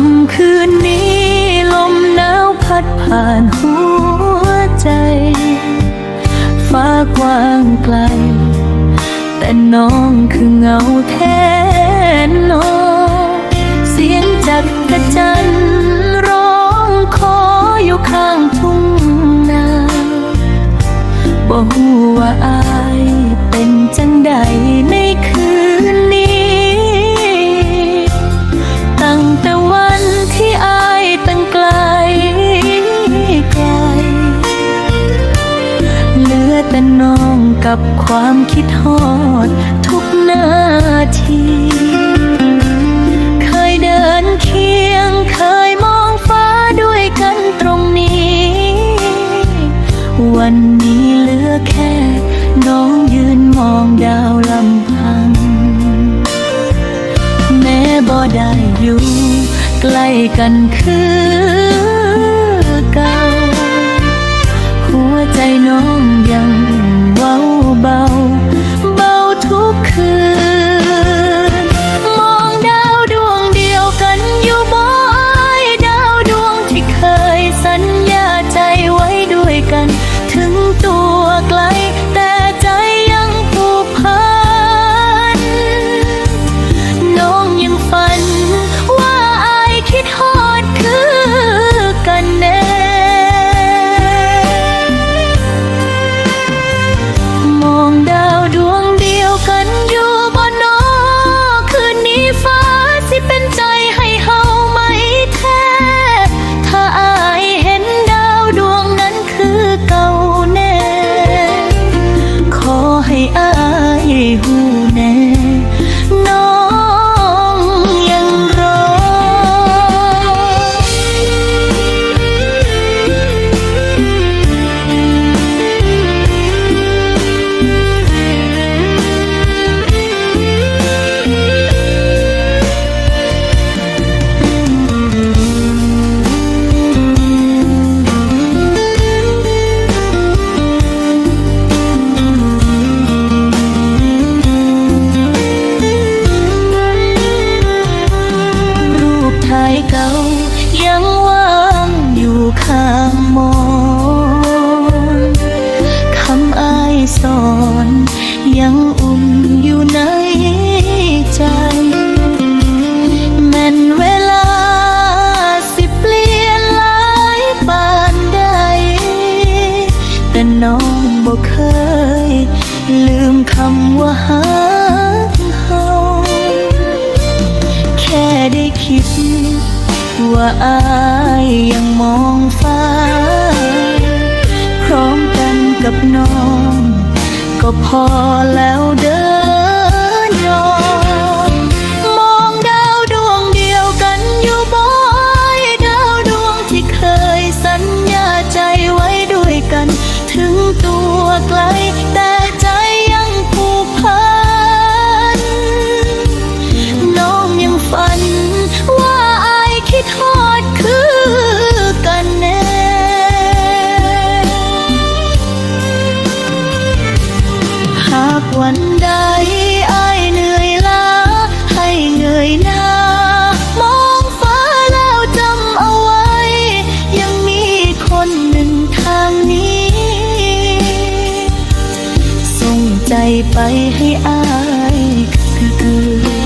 ค่ำคืนนี้ ลมหนาวพัดผ่านหัวใจ ฟ้ากว้างไกล แต่น้องคือเงาแทนน้อง เสียงจักกระจัน กับความคิดฮอดทุกนาที เคยเดินเคียงเคยมองฟ้าด้วยกันตรงนี้ วันนี้เหลือแค่ น้องยืนมองดาวลำพัง แม้บ่ได้อยู่ใกล้กันคือเก่า หัวใจน้องยัง สอนยังอุ่นอยู่ในใจ แม่นเวลาสิเปลี่ยนหลายปานใด แต่น้องบ่เคย ลืมคำว่าหาเฮาแค่ได้คิด ว่าอายยังมอง ก็พอแล้วเด้อ ใจไปให้อายคือ